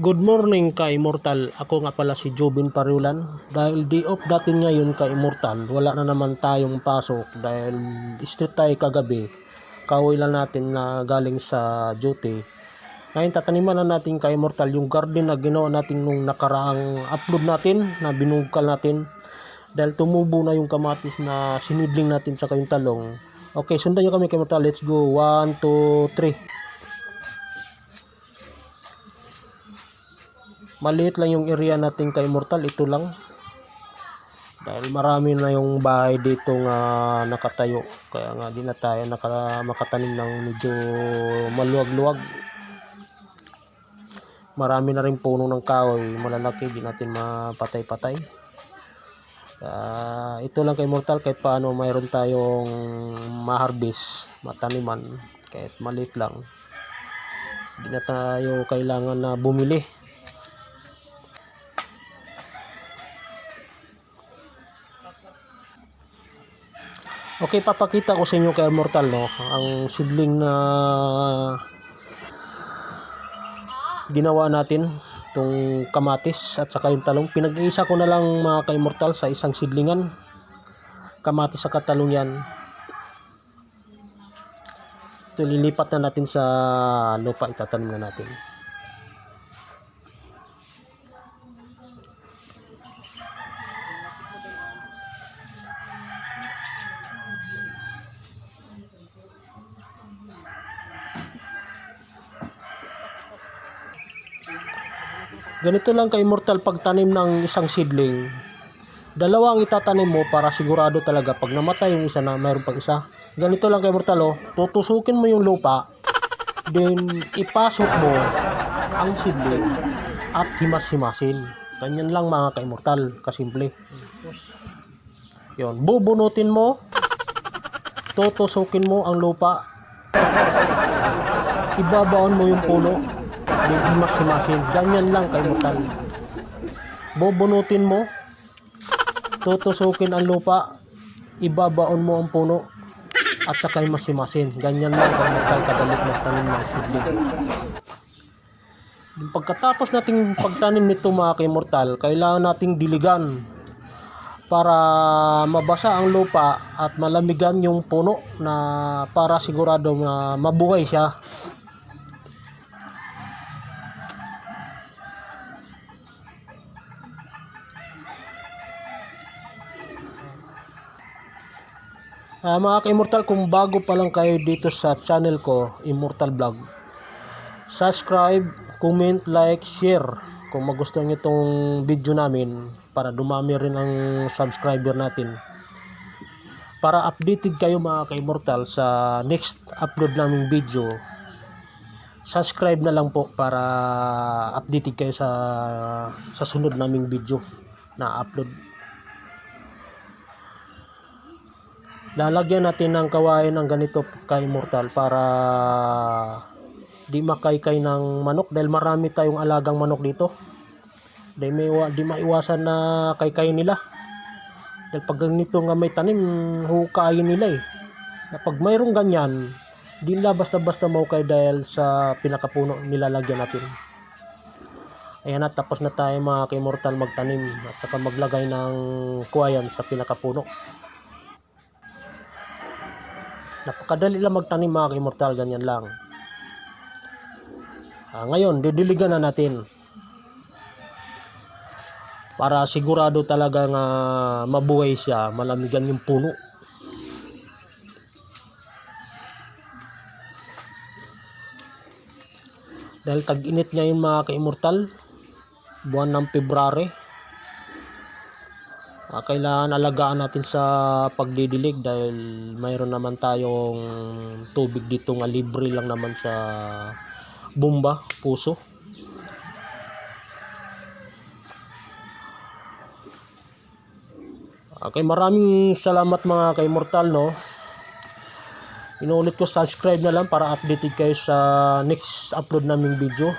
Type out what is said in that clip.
Good morning ka Immortal. Ako nga pala si Jobin Pariulan. Dahil day off datin ngayon ka Immortal, wala na naman tayong pasok dahil street tayo kagabi. Kaway lang natin na galing sa duty. Ngayon tataniman na natin ka Immortal yung garden na ginawa natin nung nakaraang upload natin na binungkal natin. Dahil tumubo na yung kamatis na sinidling natin sa kayong talong. Okay, sundan nyo kami kay Immortal. Let's go. 1, 2, 3. Maliit lang yung area natin kay Immortal ito lang. Dahil marami na yung bahay dito nga nakatayo. Kaya nga di na tayo naka, makatanim ng medyo maluwag-luwag. Marami na rin puno ng kahoy malalaki di natin mapatay-patay. Ah, ito lang kay Immortal kahit paano mayroon tayong maharbis mataniman kahit maliit lang. Di na tayo kailangan na bumili Okay, papakita ko sa inyo kay Immortal no, ang sidling na ginawa natin tong kamatis at saka yung talong. Pinag-iisa ko na lang mga ka-immortal sa isang sidlingan. Kamatis sa talong yan. Ito lilipat na natin sa lupa itatanim na natin. Ganito lang ka-immortal pagtanim ng isang seedling. Dalawa ang itatanim mo para sigurado talaga pag namatay yung isa na mayroon pang isa. Ganito lang ka-immortal oh, tutusukin mo yung lupa, then ipasok mo ang seedling at himas-himasin. Ganyan lang mga ka-immortal, kasimple. Yon, bubunutin mo, tutusukin mo ang lupa, ibabaon mo yung puno, then himas-himasin. Ganyan lang kay Mortal. Bubunutin mo, tutusukin ang lupa, ibabaon mo ang puno, at saka himas-himasin. Ganyan lang kay Mortal kadalit magtanim ng seedling. Yung Pagkatapos nating pagtanim nito mga kay Mortal, kailangan nating diligan para mabasa ang lupa at malamigan yung puno na para sigurado na mabuhay siya Ah, mga ka-immortal, kung bago pa lang kayo dito sa channel ko, Immortal Vlog, subscribe, comment, like, share kung magustuhan nyo itong video namin para dumami rin ang subscriber natin. Para updated kayo mga ka-immortal sa next upload naming video, subscribe na lang po para updated kayo sa sa sunod naming video na upload. Lalagyan natin ng kawain ng ganito kay immortal para di makaykay ng manok dahil marami tayong alagang manok dito. Di, may, di maiwasan na kaykay nila. Dahil pag ganito nga may tanim hukayin nila eh. Na pag mayroong ganyan di nila basta basta maukay dahil sa pinakapuno nilalagyan natin. Ayan na tapos na tayo mga ka-immortal magtanim at saka maglagay ng kuwayan sa pinakapuno Napakadali lang magtanim mga immortal ganyan lang. Ah, ngayon, didiligan na natin. Para sigurado talaga nga mabuhay siya, malamigan yung puno. Dahil tag-init ngayon mga ka-immortal, buwan ng February, Ah, kailangan alagaan natin sa pagdidilig dahil mayroon naman tayong tubig dito nga libre lang naman sa bomba, puso. Okay, maraming salamat mga ka-immortal no. Inuulit ko subscribe na lang para updated kayo sa next upload naming video.